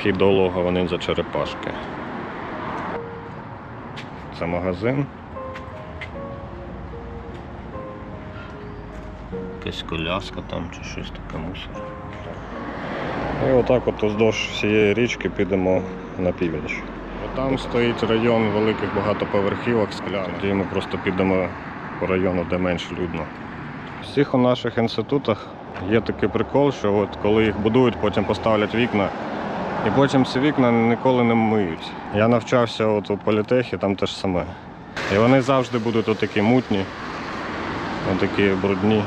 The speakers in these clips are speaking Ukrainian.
Вхід до логова ніндзя черепашки. Це магазин. Якась коляска там чи щось таке мусор. І отак от уздовж всієї річки підемо на північ. Там стоїть район великих багатоповерхівок скляних. Тоді ми просто підемо по району, де менш людно. У всіх у наших інститутах є такий прикол, що от коли їх будують, потім поставлять вікна. І потім ці вікна ніколи не миють. Я навчався от у політехі, там теж саме. І вони завжди будуть отакі мутні, отакі брудні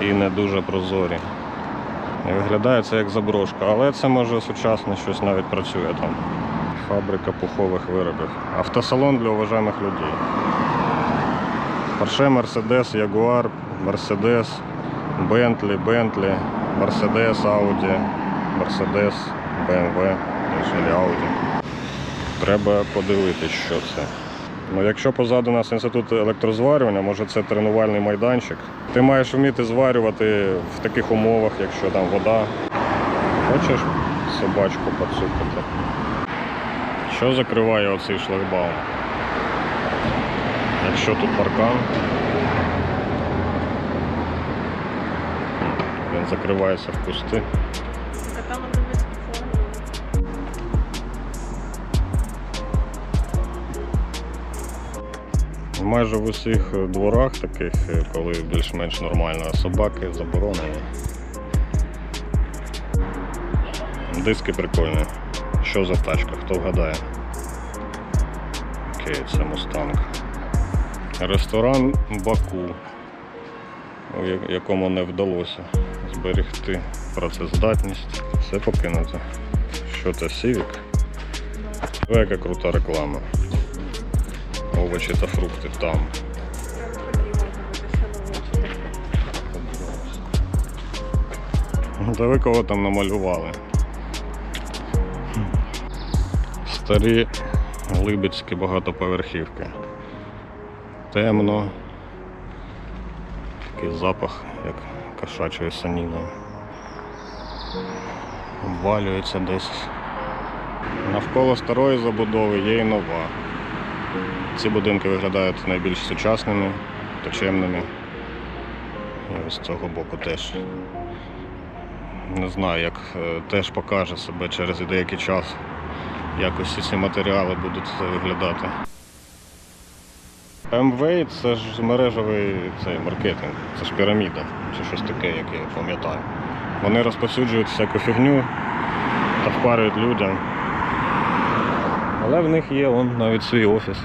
і не дуже прозорі. І виглядає це як заброшка, але це може сучасне щось навіть працює там. Фабрика пухових виробів. Автосалон для уважаних людей. Порше, Мерседес, Ягуар, Мерседес, Бентлі, Бентлі, Мерседес, Ауді, Мерседес, БМВ, чи Ауді. Треба подивитись, що це. Ну, якщо позаду нас інститут електрозварювання, може це тренувальний майданчик. Ти маєш вміти зварювати в таких умовах, якщо там вода. Хочеш собачку поцупити? Що закриває оцей шлагбаум? Якщо тут паркан, він закривається в кусти. Майже в усіх дворах таких, е, коли більш-менш нормально, собаки заборонені. Диски прикольні. Що за тачка? Хто вгадає? Окей, це Мустанг. Ресторан Баку, я- якому не вдалося зберегти працездатність. Все покинуто. Що це Сівік? Яка крута реклама. Овочі та фрукти там. Та ви кого там намалювали? Старі глибицькі багатоповерхівки. Темно. Такий запах, як кошачої саніни. Обвалюється десь. Навколо старої забудови є і нова. Ці будинки виглядають найбільш сучасними та чемними. І з цього боку теж. Не знаю, як е, теж покаже себе через деякий час, як усі ці матеріали будуть виглядати. МВ це ж мережевий цей маркетинг, це ж піраміда, чи щось таке, як я пам'ятаю. Вони розповсюджують всяку фігню та впарюють людям. Але в них є он, навіть свій офіс.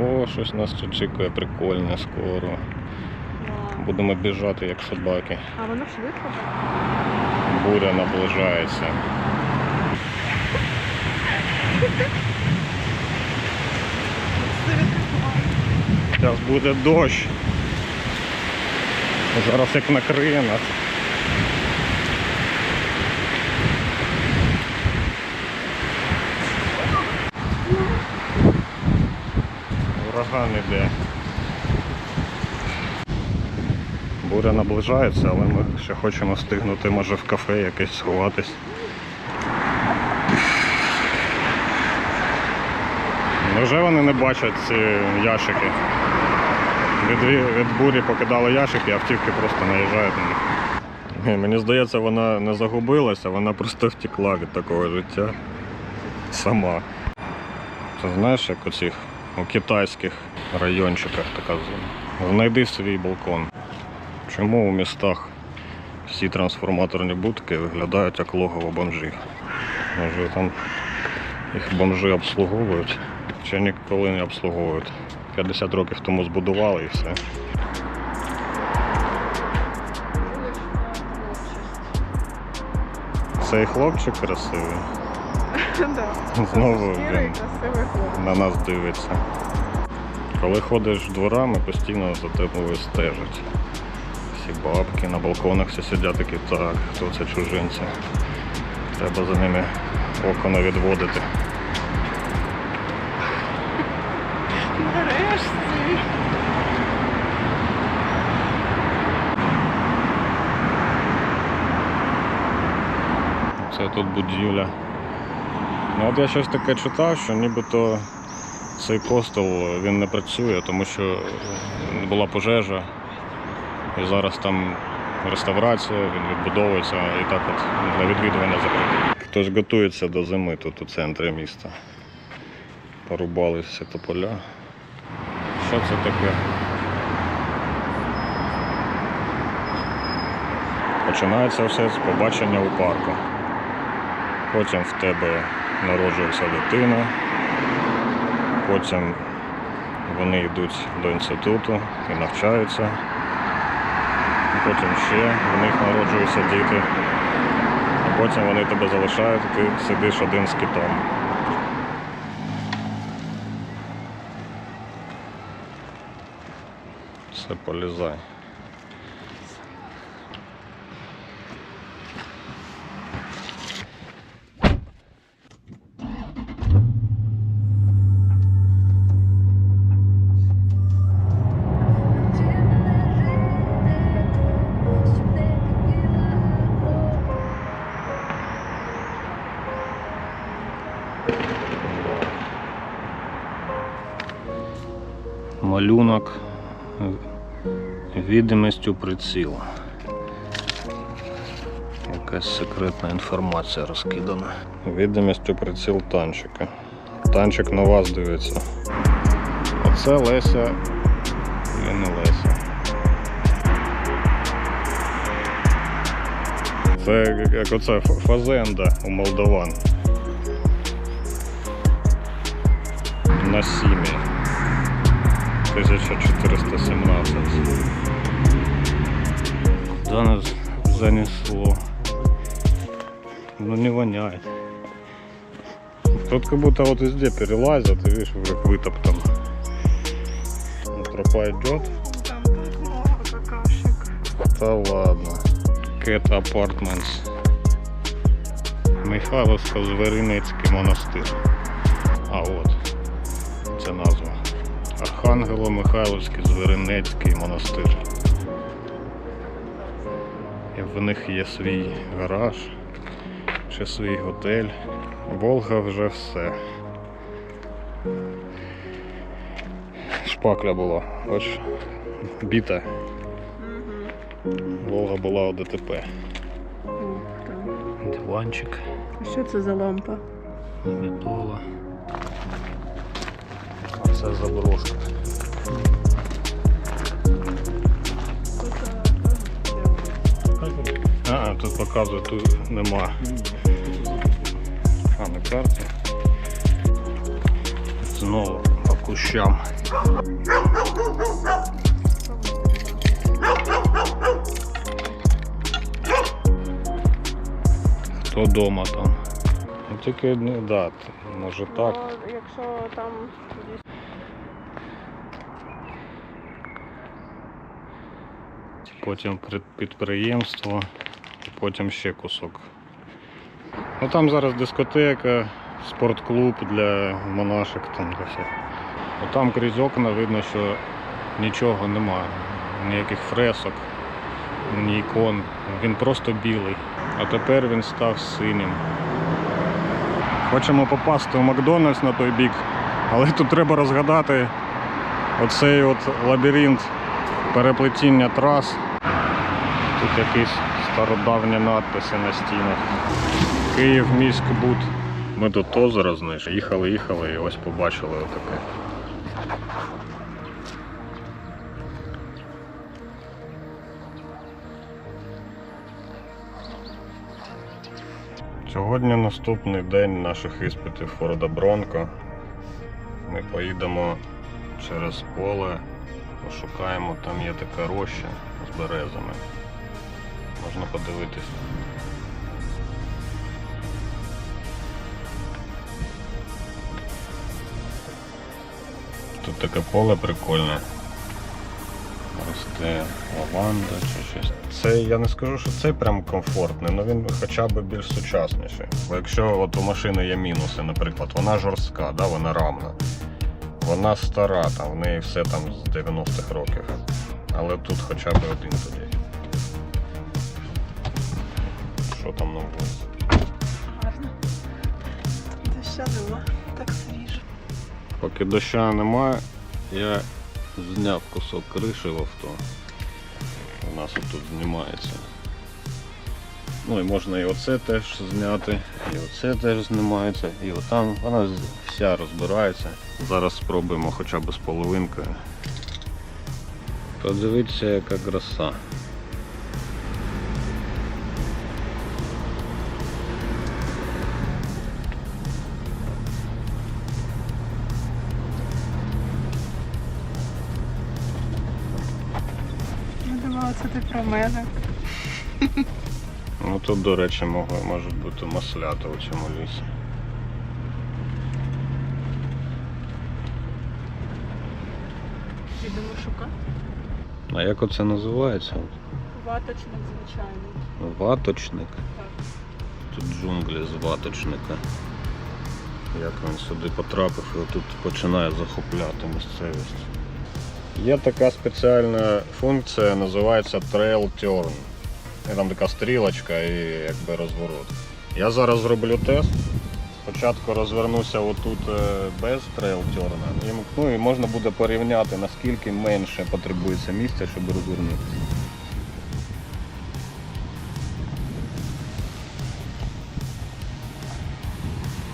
О, щось нас тут чекає прикольне скоро. Да. Будемо біжати як собаки. А воно швидко так? Буря наближається. Зараз буде дощ. Зараз як накриє нас. Ураган іде. Буря наближається, але ми ще хочемо встигнути, може в кафе якесь сховатись. Невже вони не бачать ці ящики? Від, від бурі покидали ящики, автівки просто наїжджають на них. Мені здається, вона не загубилася, вона просто втекла від такого життя сама. Це знаєш, як у цих у китайських райончиках така зона. Знайди свій балкон. Чому у містах всі трансформаторні будки виглядають як логово бомжів? Може там їх бомжи обслуговують, чи ніколи не обслуговують. 50 років тому збудували і все. Цей хлопчик красивий. Да. Знову він на нас дивиться. Коли ходиш дворами, постійно за тобою стежать. Всі бабки на балконах всі сидять такі, так, хто це чужинці. Треба за ними око не відводити. Нарешті. Це тут будівля. Ну от я щось таке читав, що нібито цей костел він не працює, тому що була пожежа. І зараз там реставрація, він відбудовується і так от для відвідування закритий. Хтось готується до зими тут у центрі міста. Порубалися тополя. Що це таке? Починається все з побачення у парку. Потім в тебе народжується дитина, потім вони йдуть до інституту і навчаються. Потім ще в них народжуються діти. А потім вони тебе залишають, ти сидиш один з китом. Все полізай. Малюнок відомістю приціл. Якась секретна інформація розкидана. Відомістю приціл танчика. Танчик на вас дивиться. Оце Леся і не Леся. Це як оце фазенда у молдаван. На сім'ї. 1417. Куда нас занесло? Ну не воняет. Тут как будто вот везде перелазят, и видишь, как вытоптан. Тропа идет. Там тут много какашек. Да ладно. Cat Apartments. Михайловсько Зверинецький монастир. А от. Це назва. Архангело Михайловський Зверинецький монастир. І в них є свій гараж, ще свій готель. Волга вже все. Шпакля була. Ось біта. Волга була у ДТП. Диванчик, А Що це за лампа? метола. А заброшка. А, тут показує, тут нема. А, на карті. Знову по кущам. Хто дома там? Ну тільки не да, може так. Ну, якщо там потім підприємство, потім ще кусок. Ну там зараз дискотека, спортклуб для монашок там для всіх. Ну, крізь окна видно, що нічого немає, ніяких фресок, ні ікон. Він просто білий. А тепер він став синім. Хочемо попасти в Макдональдс на той бік, але тут треба розгадати оцей от лабіринт переплетіння трас. Тут якісь стародавні надписи на стінах. Київ міськбуд. Ми тут озеро знайшли. Їхали, їхали і ось побачили отаке. Сьогодні наступний день наших іспитів Форда Бронко. Ми поїдемо через поле, пошукаємо, там є така роща з березами. Можна подивитись. Тут таке поле прикольне. Росте лаванда чи щось. Це я не скажу, що це прям комфортний, але він хоча б більш сучасніший. Бо якщо от у машини є мінуси, наприклад, вона жорстка, да, вона рамна. Вона стара, там в неї все там з 90-х років. Але тут хоча б один тоді. Що там на вулиці? доща нема. Так свіжо. Поки доща немає, я зняв кусок криші в авто. У нас тут знімається. Ну і можна і оце теж зняти, і оце теж знімається, і отам вона вся розбирається. Зараз спробуємо хоча б з половинкою. Подивіться, яка краса. Про мене. Ну тут, до речі, може, можуть бути маслята у цьому лісі. Підемо шукати. А як оце називається? Ваточник звичайний. Ваточник. Так. Тут джунглі з ваточника. Як він сюди потрапив і тут починає захопляти місцевість. Є така спеціальна функція, називається Trail Turn. І там така стрілочка і якби розворот. Я зараз зроблю тест. Спочатку розвернуся отут е, без Turn. І, ну, і можна буде порівняти, наскільки менше потребується місця, щоб розвернутися.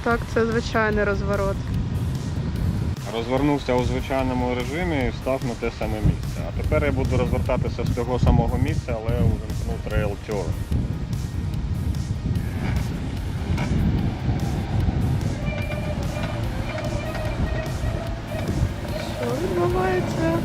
Так, це звичайний розворот. Розвернувся у звичайному режимі і став на те саме місце. А тепер я буду розвертатися з того самого місця, але увімкну Trail Turn. Що відбувається?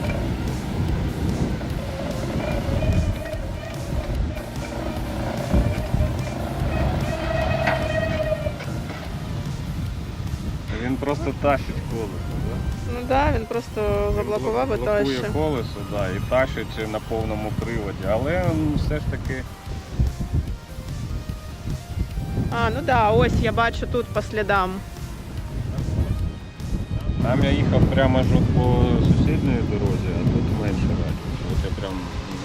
Просто тащить колесо. Да? Ну так, да, він просто заблокував і Блокує тощо. колесо да, і тащить на повному приводі. Але м, все ж таки А, ну так, да, ось я бачу тут по слідам. там я їхав прямо ж от по сусідній дорозі, а тут менше радіус. От я прям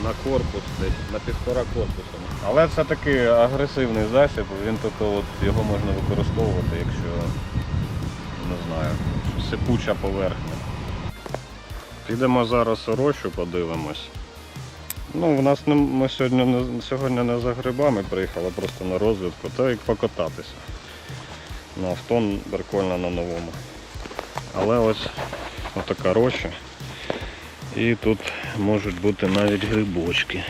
на корпус, десь на півтора корпуса. Але це такий агресивний засіб, він тільки от його можна використовувати, якщо не знаю, сипуча поверхня. Підемо зараз у рощу, подивимось. Ну, в нас не, ми сьогодні не, сьогодні не за грибами приїхали, просто на розвідку, та й покататися. На авто прикольно на новому. Але ось отака роща. І тут можуть бути навіть грибочки.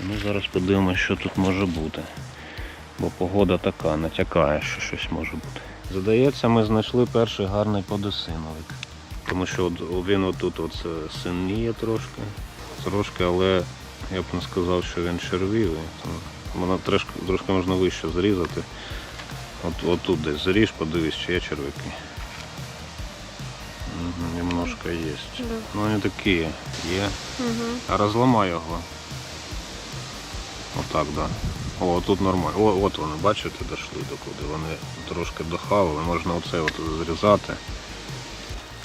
Ну, зараз подивимося, що тут може бути. Бо погода така, натякає, що щось може бути. Здається, ми знайшли перший гарний подосиновик. Тому що от він отут от е, синіє трошки, трошки, але я б не сказав, що він червивий. Воно трошки, трошки можна вище зрізати. От, отут десь зріж, подивись, чи є червяки. Угу, немножко є. Да. Ну вони такі є. Угу. А розламай його. Отак, так. Да. О, тут нормально. О, от вони, бачите, дійшли до куди. Вони трошки дохавили, можна оце от зрізати.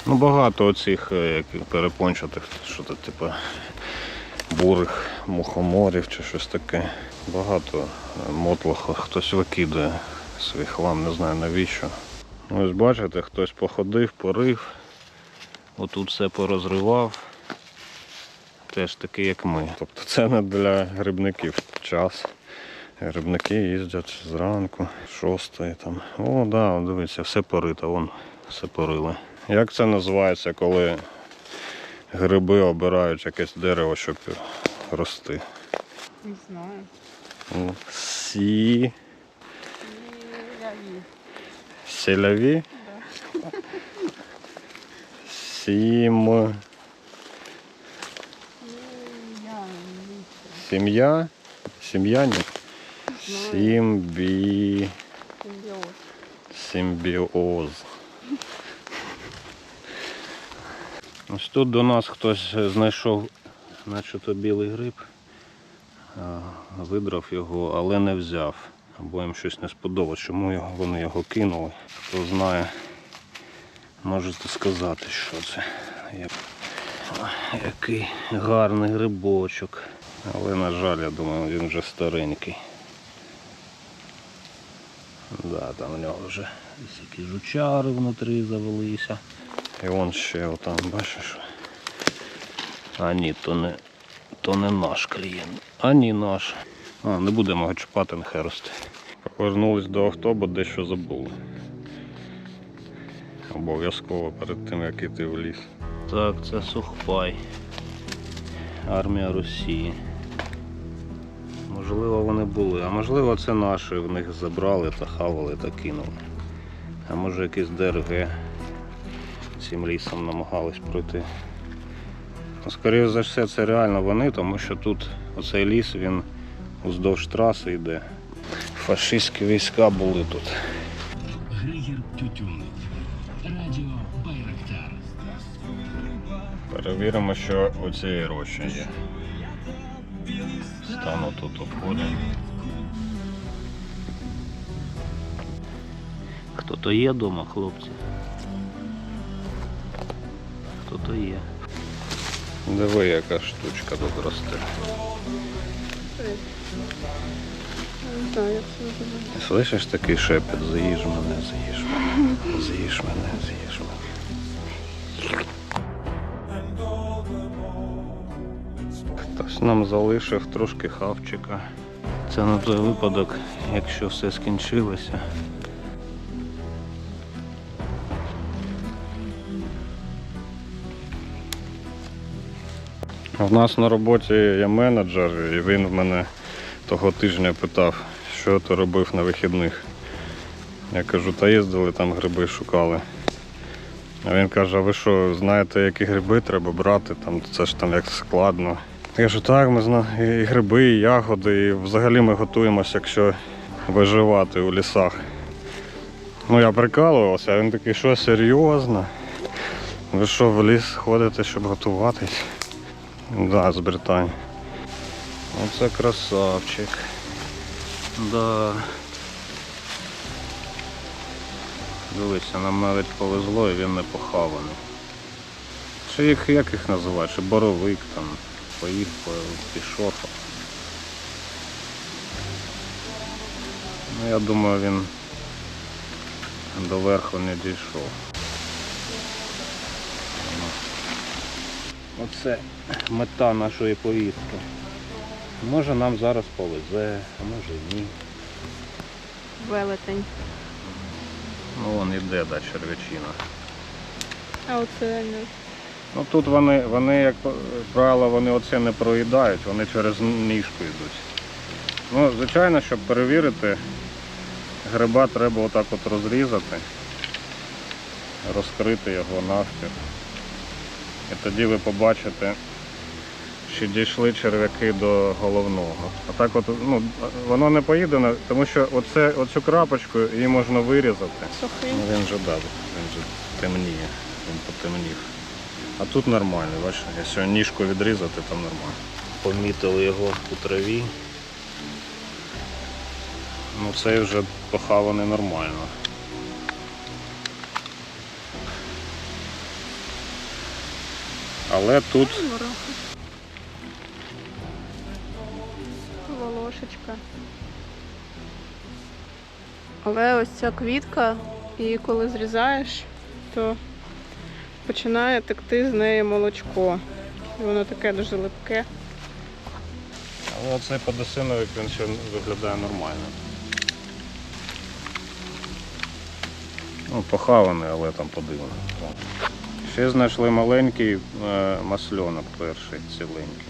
Ну багато оцих е, перепончатих, що то типу бурих мухоморів чи щось таке. Багато е, мотлоху хтось викидає свій хлам, не знаю навіщо. Ось бачите, хтось походив, порив, отут все порозривав теж такий, як ми. Тобто це не для грибників час. Грибники їздять зранку, шостої там. О, да, дивіться, все порито, вон все порили. Як це називається, коли гриби обирають якесь дерево, щоб рости? Не знаю. Ну, Сі. Селяві? Сім. Сім'я? Сім'я ні? Сімбі... Симбіоз. Ось тут до нас хтось знайшов начебто білий гриб, видрав його, але не взяв. Або їм щось не сподобалось, чому вони його кинули. Хто знає, можете сказати, що це. Який гарний грибочок. Але, на жаль, я думаю, він вже старенький. Да, там у нього вже всякі жучари внутрі завелися. І вон ще отам, бачиш. А ні, то не, то не наш клієнт. А ні, наш. А, не будемо його чіпати, нехай росте. Повернулись до авто, бо дещо забули. Обов'язково перед тим, як іти в ліс. Так, це Сухпай. Армія Росії. Можливо, були, а можливо це наші, в них забрали та хавали та кинули. А може якийсь ДРГ цим лісом намагались пройти. Ну, Скоріше за все, це реально вони, тому що тут оцей ліс він уздовж траси йде. Фашистські війська були тут. Григір Тютюнник. Радіо Байрактар. Перевіримо, що у цієї рощі є. Стану тут обходимо. Хто-то є вдома, хлопці? Хто-то є. Диви, яка штучка тут росте. Не. Слышиш такий шепіт, заїж мене, заїж мене, заїж мене, заїж мене. Хтось нам залишив трошки хавчика. Це на той випадок, якщо все скінчилося. У нас на роботі є менеджер, і він в мене того тижня питав, що ти робив на вихідних. Я кажу, та їздили там гриби шукали. А він каже, а ви що, знаєте, які гриби треба брати? Там, це ж там як складно. Я кажу, так, ми знаємо і гриби, і ягоди, і взагалі ми готуємося, якщо виживати у лісах. Ну я прикалувався, а він такий, що серйозно? Ви що, в ліс ходите, щоб готуватись? Да, з Британії. Оце красавчик. Да. Дивися, нам навіть повезло і він не похаваний. Чи їх як їх називають? Чи боровик там, поїх, пішов. Ну я думаю він до верху не дійшов. Оце мета нашої поїздки. Може нам зараз повезе, а може ні. Велетень. Ну вон іде да, червячина. А оце не. Ну тут вони, вони, як правило, вони оце не проїдають, вони через ніжку йдуть. Ну, звичайно, щоб перевірити, гриба треба отак от розрізати, розкрити його навпіл. І тоді ви побачите, чи дійшли черв'яки до головного. А так от, ну, воно не поїдене, тому що оце, оцю крапочку її можна вирізати. Сухий. Ну, він же да, він же темніє, він потемнів. А тут нормально, бачиш, якщо ніжку відрізати, там нормально. Помітили його у траві. Ну цей вже похаваний нормально. Але тут Волошечка. Але ось ця квітка, її коли зрізаєш, то починає текти з неї молочко. І воно таке дуже липке. але оцей подосиновик він ще виглядає нормально. Ну, похаваний, але там подивимо. Ще знайшли маленький е, масльонок перший ціленький.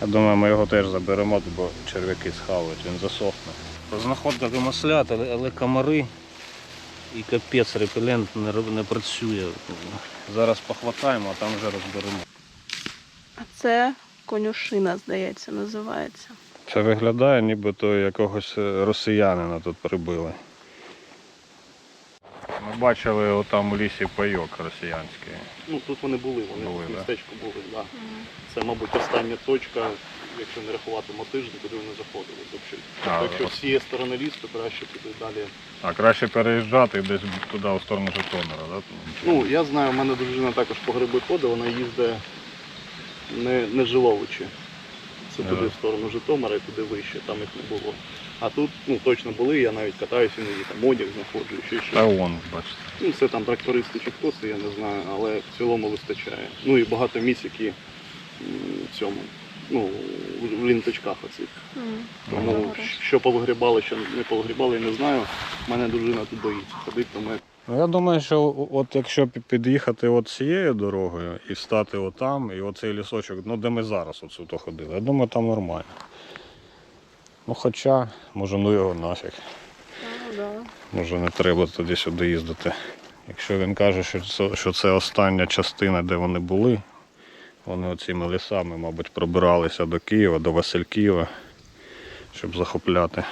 Я думаю, ми його теж заберемо, бо черв'яки схавають, він засохне. Знаходили маслят, але, комари і капець репелент не, працює. Зараз похватаємо, а там вже розберемо. А це конюшина, здається, називається. Це виглядає, нібито якогось е, росіянина тут прибили. Ми бачили отам у лісі пайок росіянський. Ну тут вони були, вони Були, в да? містечку були, да. Це, мабуть, остання точка, якщо не рахуватимемо тиждень, куди вони заходили. Тобто, А, якщо от. з цієї сторони ліс, то краще туди далі. А краще переїжджати десь туди, у сторону Житомира, да? Ну, я знаю, у мене дружина також по гриби ходить, вона їздить не, не Жиловичі. Це туди Ага. в сторону Житомира і туди вище, там їх не було. А тут ну, точно були, я навіть катаюся іноді там одяг знаходжу, ще щось. Та вон, бачите. Ну, це там трактористи чи хто це, я не знаю, але в цілому вистачає. Ну і багато місць, які м, в цьому, ну, в- в лінточках оцих. М. Тому Добре. що повигрібали, що не повигрібали, я не знаю. Мене дружина тут боїться ходити, тому я Ну, я думаю, що о- от якщо пі- під'їхати от цією дорогою і стати отам, і оцей лісочок, ну де ми зараз оцю ходили, я думаю, там нормально. Ну хоча, може, ну його нафіг. А, да. Може не треба тоді сюди їздити. Якщо він каже, що це, що це остання частина, де вони були, вони оціми лісами, мабуть, пробиралися до Києва, до Васильківа, щоб захопляти.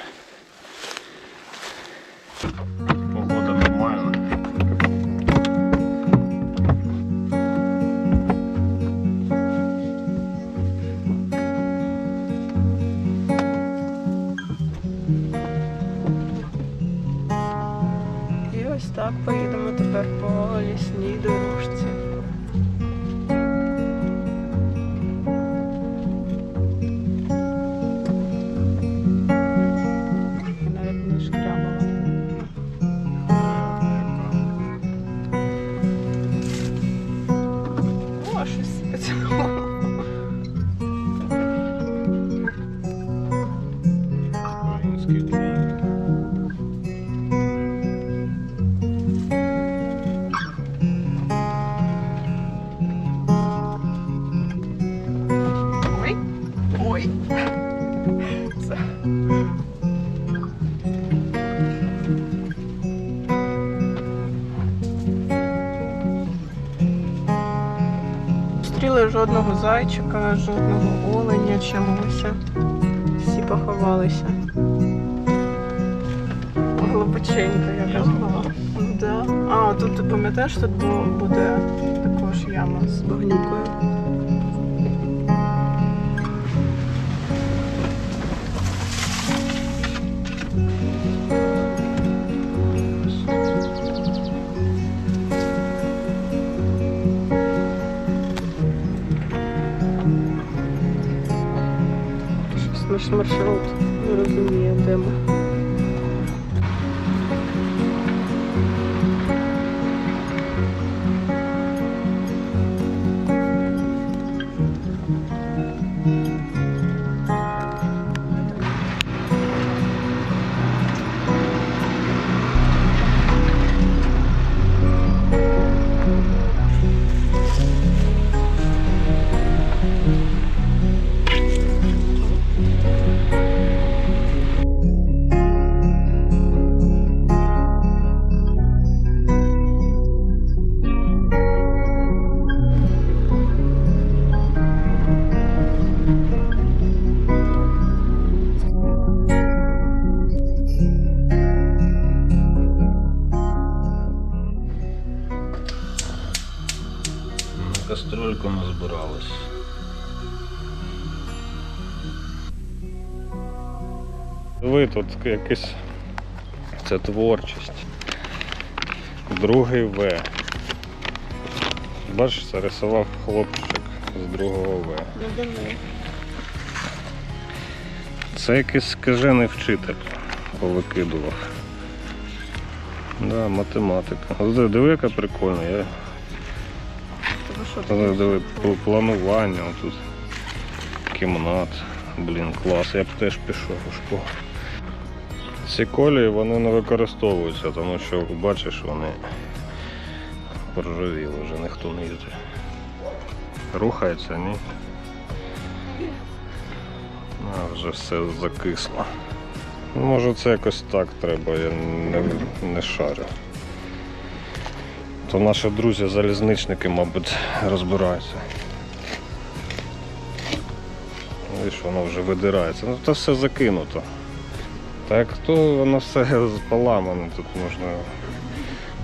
Жодного зайчика, жодного оленя чомуся. Всі поховалися. Глибоченько я була. Да. А, тут ти пам'ятаєш, тут буде також яма з багнюкою. Наш маршрут не розуміє, де ми. Кастрюльку назбирались. Ви тут якийсь це творчість. Другий В. Бачиш, це рисував хлопчик з другого В. Це якийсь скажений вчитель повикидував. Да, математика. Диви, яка прикольна. Я Але таке? диви, планування тут. Кімнат. Блін, клас, я б теж пішов у школу. Ці колії вони не використовуються, тому що бачиш, вони поржавіли, вже ніхто не їздить. Рухається, ні? А, вже все закисло. Ну, Може це якось так треба, я не, не шарю. То наші друзі-залізничники, мабуть, розбираються. Що воно вже видирається. Ну то все закинуто. Так то воно все поламане, тут можна.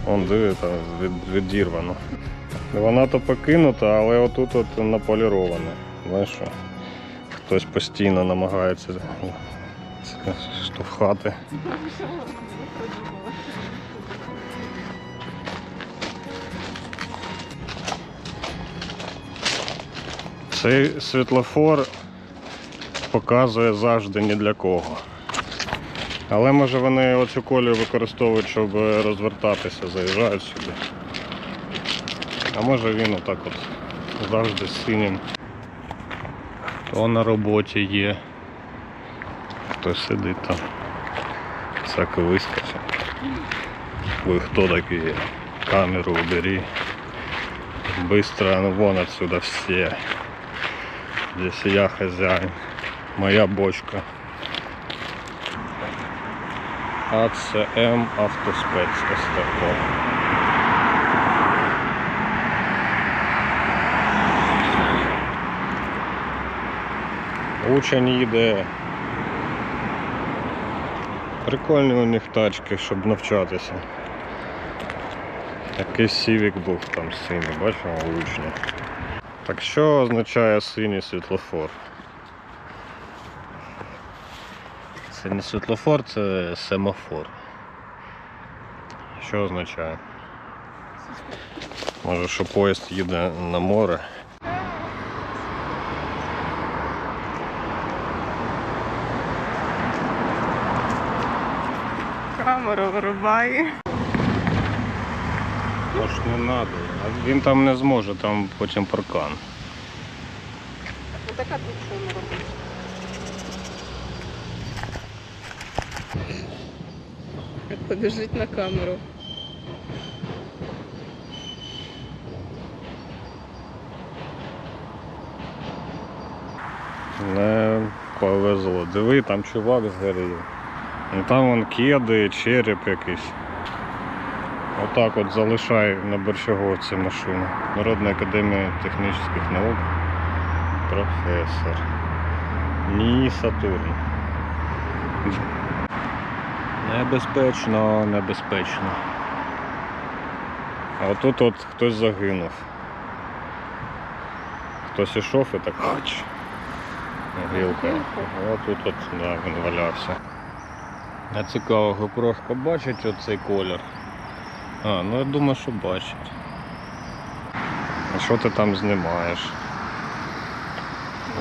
Вон диви, там від, відірвано. Вона то покинута, але отут от наполіроване. Знаєш що? Хтось постійно намагається штовхати. Цей світлофор показує завжди ні для кого. Але може вони оцю колію використовують, щоб розвертатися, заїжджають сюди. А може він отак от завжди синім. То на роботі є. Хтось сидить там. Всяко вискочив. Ви хто такий? Камеру убери. Быстро, ну вон отсюда все. Здесь я хозяин. Моя бочка. АЦМ Автоспец СТО. Учень їде. Прикольні у них тачки, щоб навчатися. Якийсь сівік був там синій, бачимо учня. Так що означає синій світлофор? Це не світлофор, це семафор. Що означає? Може, що поїзд їде на море. Камеру вирубай. Може не треба. Він там не зможе, там потім паркан. Отака тут що не робить. Побіжить на камеру. Не повезло. Диви, там чувак згорів. Ну там вон кеди, череп якийсь. Отак от залишай на Борщаговці машину. Народна академія технічних наук. Професор. Ні, Сатурн. Небезпечно, небезпечно. А отут от хтось загинув. Хтось ішов і так хач. Гілка. О, тут от, да, він валявся. А цікаво, GoPro бачить оцей колір. А, ну я думаю, що бачить. А що ти там знімаєш?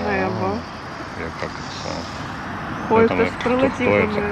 Небо. Яка краса. Ой, Там хтось як- прилетів